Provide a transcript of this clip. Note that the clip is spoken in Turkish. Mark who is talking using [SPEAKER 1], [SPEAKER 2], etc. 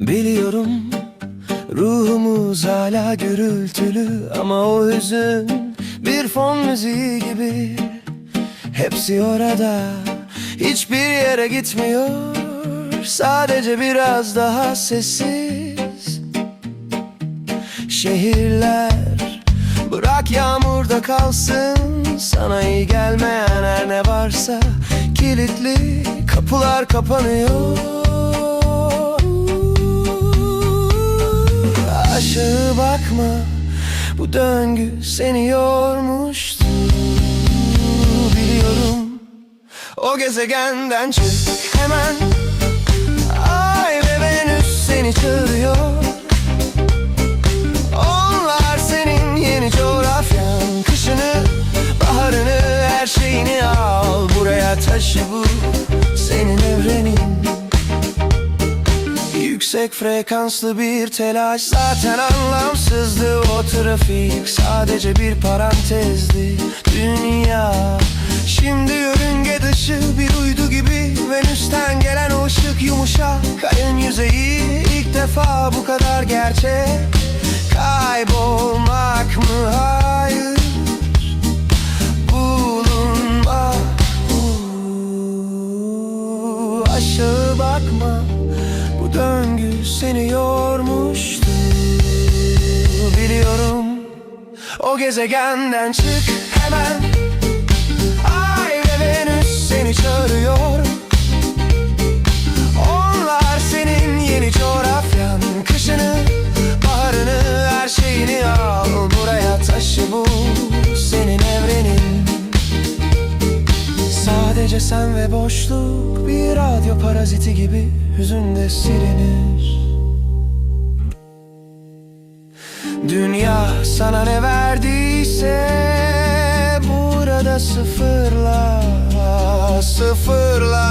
[SPEAKER 1] Biliyorum ruhumuz hala gürültülü ama o hüzün bir fon müziği gibi. Hepsi orada hiçbir yere gitmiyor. Sadece biraz daha sessiz. Şehirler bırak yağmurda kalsın. Sana iyi gelmeyen her ne varsa kilitli kapılar kapanıyor Aşağı bakma Bu döngü seni yormuştu. Biliyorum O gezegenden çık hemen. Ay ve Venüs seni çağırıyor Onlar senin yeni coğrafyan Kışını, baharını, her şeyini al Buraya taşı bu Yüksek frekanslı bir telaş. Zaten anlamsızdı o trafik Sadece bir parantezdi. Dünya Şimdi yörünge dışı bir uydu gibi. Venüs'ten gelen o ışık yumuşak. Ayın yüzeyi ilk defa bu kadar gerçek. Kaybolmak mı? Hayır. Bulunmak Aşağı bakma Döngü seni yormuştu. Biliyorum O gezegenden çık hemen Sadece sen ve boşluk bir radyo paraziti gibi hüzünde silinir. Dünya sana ne verdiyse burada sıfırla sıfırla